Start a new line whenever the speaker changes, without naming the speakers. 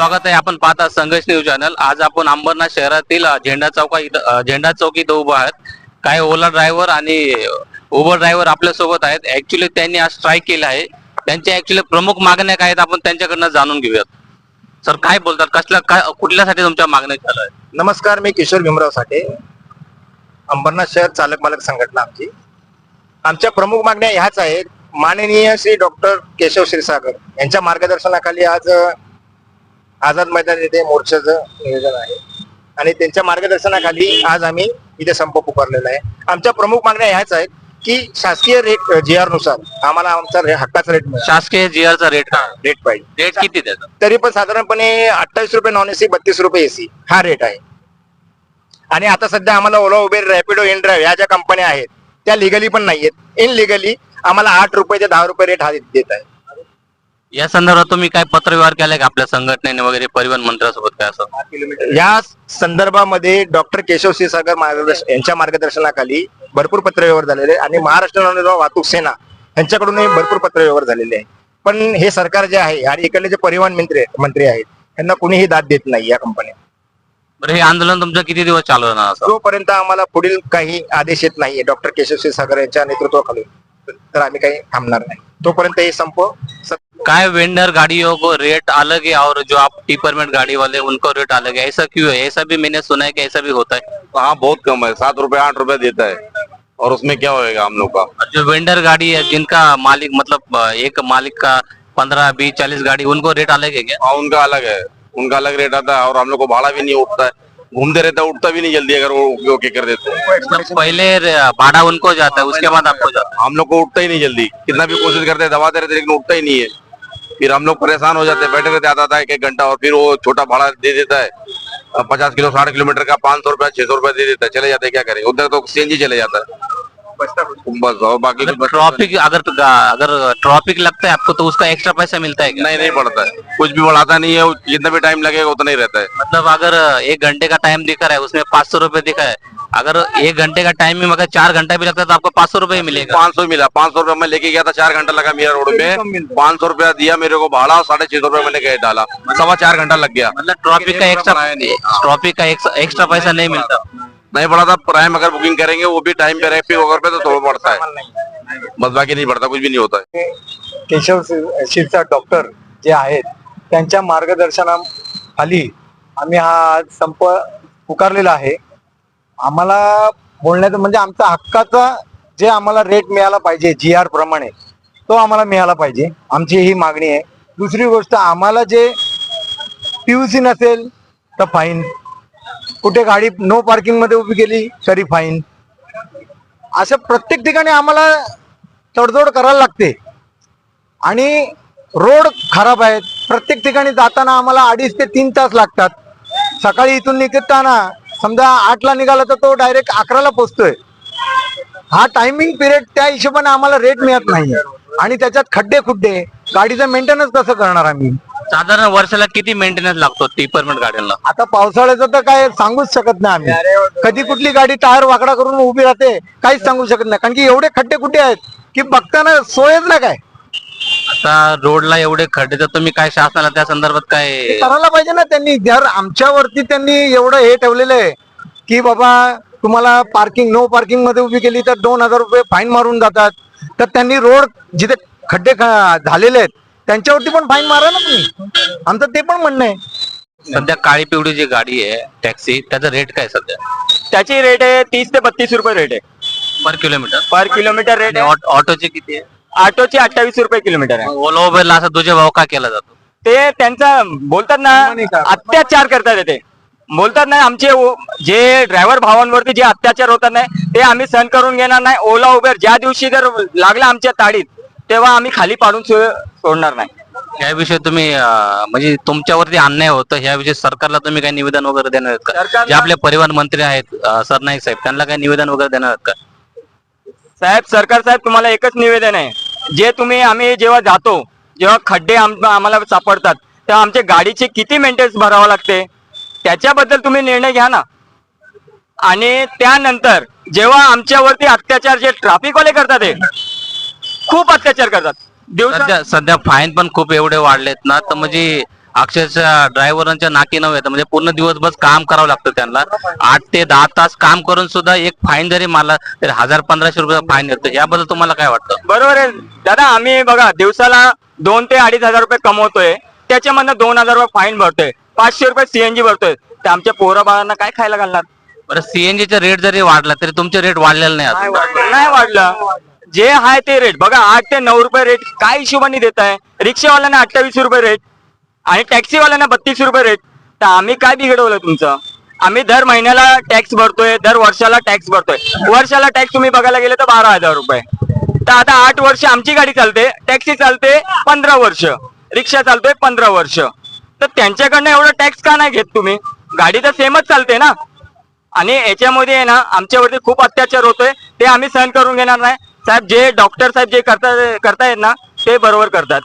स्वागत आहे. आपण पाहता संघर्ष न्यूज चॅनल. आज आपण अंबरनाथ शहरातील झेंडा चौका इथं झेंडा चौक इथं उभा आहेत. काय ओला ड्रायव्हर आणि उबर ड्रायव्हर आपल्यासोबत आहेत. ऍक्च्युली त्यांनी आज स्ट्राईक केलं आहे. त्यांच्या ऍक्च्युली प्रमुख मागण्या काय आहेत आपण त्यांच्याकडनं जाणून घेऊयात. सर काय बोलतात? कसल्या काय कुठल्यासाठी तुमच्या मागण्या झाल्या आहेत?
नमस्कार मी किशोर भीमराव साठे. अंबरनाथ शहर चालक मालक संघटना आमची. आमच्या प्रमुख मागण्या ह्याच आहेत. माननीय श्री डॉक्टर केशव क्षीरसागर यांच्या मार्गदर्शनाखाली आज आझाद मैदान येथे मोर्चाचं नियोजन आहे. आणि त्यांच्या मार्गदर्शनाखाली आज आम्ही इथे संप पुकारलेला आहे. आमच्या प्रमुख मागण्या ह्याच आहेत की शासकीय रेट जी आरनुसार आम्हाला आमचा हक्काचा रेट मिळाला.
शासकीय जीआरचा रेट काय?
रेट पाहिजे.
रेट किती त्याचा?
तरी पण साधारणपणे अठ्ठावीस रुपये नॉन एसी बत्तीस रुपये एसी हा रेट आहे. आणि आता सध्या आम्हाला Ola Uber Rapido in drive ह्या ज्या कंपन्या आहेत त्या लिगली पण नाहीयेत. इनलिगली आम्हाला आठ रुपये ते दहा रुपये रेट हा देत आहे
या संदर्भात तुम्ही काय पत्रव्यवहार केलाय का आपल्या संघटनेने वगैरे परिवहन मंत्र्यासोबत काय असं?
या संदर्भामध्ये डॉक्टर केशव क्षीरसागर मार्गदर्शन यांच्या मार्गदर्शनाखाली भरपूर पत्रव्यवहार झालेले आहे आणि महाराष्ट्र वाहतूक सेना यांच्याकडूनही भरपूर पत्रव्यवहार झालेले आहे पण हे सरकार जे आहे आणि इकडले जे परिवहन मंत्री मंत्री आहेत त्यांना कुणीही दाद देत नाही या कंपन्या
बरं हे आंदोलन तुमचं किती दिवस चालू राहणार
जोपर्यंत आम्हाला पुढील काही आदेश येत नाहीये डॉक्टर केशव सागर यांच्या नेतृत्वाखाली तर आम्ही काही थांबणार नाही. तोपर्यंत हे संप
काय वेंडर गाड़ियों को रेट अलग है और जो आप टी परमिट गाड़ी वाले उनको रेट अलग है? ऐसा क्यों है? ऐसा भी मैंने सुना है कि ऐसा भी होता है।
हाँ बहुत कम है। सात रुपए आठ रुपए देता है। और उसमें क्या होएगा हम लोग का?
जो वेंडर गाड़ी है जिनका मालिक मतलब एक मालिक का पंद्रह बीस चालीस गाड़ी उनको रेट अलग है क्या?
हाँ उनका अलग है। उनका अलग रेट आता है और हम लोग को भाड़ा भी नहीं उठता है। घूमते रहता है उठता भी नहीं जल्दी अगर वो क्या कर देते हैं।
मतलब पहले भाड़ा उनको जाता है उसके बाद आपको जाता है।
हम लोग को उठता ही नहीं जल्दी। कितना भी कोशिश करते हैं दबाते रहते लेकिन उठता ही नहीं है। फिर हम लोग परेशान हो जाते हैं। बैठे रहते आता था एक एक घंटा और फिर वो छोटा भाड़ा दे देता है। पचास किलो साठ किलोमीटर का पाँच सौ रुपया छह सौ रुपया दे देता है। चले जाते हैं क्या करें? उधर तो सीएनजी चले जाता है। बस और बाकी
ट्रॉफिक अगर अगर ट्रॉफिक लगता है आपको तो उसका एक्स्ट्रा पैसा मिलता है क्या?
नहीं नहीं पड़ता है। कुछ भी बढ़ाता नहीं है जितना भी टाइम लगेगा उतना ही रहता है।
मतलब अगर एक घंटे का टाइम दिखा रहा है उसमें पाँच सौ रूपये दिखा है अगर एक घंटे का टाइम में अगर चार घंटा भी लगता है तो आपको पाँच सौ रूपये मिलेगा।
पाँच सौ मिला पाँच सौ रुपया मैं लेके गया था चार घंटा लगा मेरा रोड में। पाँच सौ रुपया दिया मेरे को भाड़ा और साढ़े छह सौ रुपया मैंने गैस डाला। सवा चार घंटा लग गया।
मतलब ट्रॉफिक का
एक
एक्स्ट्रा। ट्रॉफिक का एक्स्ट्रा पैसा नहीं मिलता।
नहीं पड़ा था प्राइम अगर बुकिंग करेंगे वो भी टाइम पे रैपिंग वगैरह पे तो थोड़ा पड़ता है। बस बाकी नहीं पड़ता कुछ भी नहीं होता है।
केशव शिरसाट डॉक्टर जे आहेत त्यांच्या मार्गदर्शनाखाली आम्ही हा आज संप पुकारलेला आहे. आम्हाला बोलण्याचं म्हणजे आमचा हक्काचा जे आम्हाला रेट मिळाला पाहिजे जी आर प्रमाणे तो आम्हाला मिळाला पाहिजे. आमची ही मागणी आहे. दुसरी गोष्ट आम्हाला जे पीयूसी नसेल तर फाईन कुठे गाडी नो पार्किंगमध्ये उभी केली तरी फाईन अशा प्रत्येक ठिकाणी आम्हाला तडजोड करायला लागते. आणि रोड खराब आहेत. प्रत्येक ठिकाणी जाताना आम्हाला अडीच ते तीन तास लागतात. सकाळी इथून निघताना समजा आठला निघाला तर तो डायरेक्ट अकराला पोहोचतोय हा टायमिंग पिरियड त्या हिशोबाने आम्हाला रेट मिळत नाही. आणि त्याच्यात खड्डे खुड्डे गाडीचं मेंटेनन्स कसं करणार आम्ही?
साधारण वर्षाला किती मेंटेनन्स लागतो परमिट गाड्यांना?
आता पावसाळ्याचं तर काय सांगूच शकत नाही आम्ही. कधी कुठली गाडी टायर वाकडा करून उभी राहते काहीच सांगू शकत नाही. कारण की एवढे खड्डे खुड्डे आहेत? की बघताना सोयच नाही काय?
आता रोडला एवढे खड्डे तर तुम्ही काय शासनाला त्या संदर्भात काय
करायला पाहिजे ना त्यांनी. जर आमच्यावरती त्यांनी एवढं हे ठेवलेलं आहे की बाबा तुम्हाला पार्किंग नो पार्किंगमध्ये उभी केली तर दोन हजार रुपये फाईन मारून जातात. तर त्यांनी रोड जिथे खड्डे ख- झालेले आहेत त्यांच्यावरती पण फाईन मारा ना तुम्ही. आमचं ते पण म्हणणं आहे.
सध्या काळी पिवळी जी गाडी आहे टॅक्सी त्याचा रेट काय सध्या?
त्याची रेट आहे तीस ते बत्तीस रुपये रेट आहे.
Per kilometre
per kilometre rate
आणि
आहे
ऑट- ऑटोचे किती आहे?
ऑटोची अठ्ठावीस रुपये किलोमीटर आहे.
ओला उबेरला असा तुझे भाव का केला जातो?
ते त्यांचा बोलतात ना. अत्याचार करतात ते. बोलतात नाही आमचे जे ड्रायव्हर भावांवरती जे अत्याचार होतात नाही ते आम्ही सहन करून घेणार नाही. ओला उबेर ज्या दिवशी जर लागला आमच्या ताडीत तेव्हा आम्ही खाली पाडून सोडणार नाही.
याविषयी तुम्ही म्हणजे तुमच्यावरती अन्याय होतं याविषयी सरकारला तुम्ही काही निवेदन वगैरे देणार आहेत का? जे आपले परिवहन मंत्री आहेत सरनाईक साहेब त्यांना काही निवेदन वगैरे देणार आहेत का?
साहेब सरकार साहेब तुम्हाला एकच निवेदन आहे. जे तुम्ही आम्ही जेव्हा जातो जेव्हा खड्डे आम- आम्हाला सापडतात तेव्हा आमच्या गाडीचे किती मेंटेनन्स भरावं लागते? त्याच्याबद्दल तुम्ही निर्णय घ्या ना. आणि त्यानंतर जेव्हा आमच्यावरती अत्याचार जे ट्रॅफिकवाले करतात ते खूप अत्याचार करतात. दिवसा
सध्या फाईन पण खूप एवढे वाढलेत ना तर म्हणजे अक्षरशः ड्रायव्हरांच्या नाकी नव्हे तर म्हणजे पूर्ण दिवसभर काम करावं लागतं त्यांना. आठ ते दहा तास काम करून सुद्धा एक फाईन जरी मारला तरी हजार पंधराशे रुपये फाईन येतो. याबद्दल तुम्हाला काय वाटतं?
बरोबर आहे. दादा आम्ही बघा दिवसाला दोन ते अडीच हजार रुपये कमवतोय. त्याच्यामधनं दोन हजार रुपये फाईन भरतोय. पाचशे रुपये सीएनजी भरतोय. तर आमच्या पोरा बाळांना काय खायला घालणार?
बरं सीएनजीचा रेट जरी वाढला तरी तुमचे रेट वाढलेले नाही.
वाढलं. नाही वाढलं. जे आहे ते रेट बघा आठ ते नऊ रुपये रेट काय हिशोबाने देत आहे रिक्षावाल्यांना अठ्ठावीस रुपये रेट आणि टॅक्सीवाल्यांना बत्तीस रुपये रेट तर आम्ही काय बिघडवलं तुमचं? आम्ही दर महिन्याला टॅक्स भरतोय दर वर्षाला टॅक्स भरतोय. वर्षाला टॅक्स तुम्ही बघायला गेले तर बारा हजार रुपये. तर आता आठ वर्ष आमची गाडी चालते टॅक्सी चालते पंधरा वर्ष. रिक्षा चालतोय पंधरा वर्ष. तर त्यांच्याकडनं एवढं टॅक्स का नाही घेत तुम्ही? गाडी तर सेमच चालते ना? आणि याच्यामध्ये आहे ना आमच्यावरती खूप अत्याचार होतोय. ते आम्ही सहन करून घेणार नाही. साहेब जे डॉक्टर साहेब जे करता करतायत ना ते बरोबर करतात.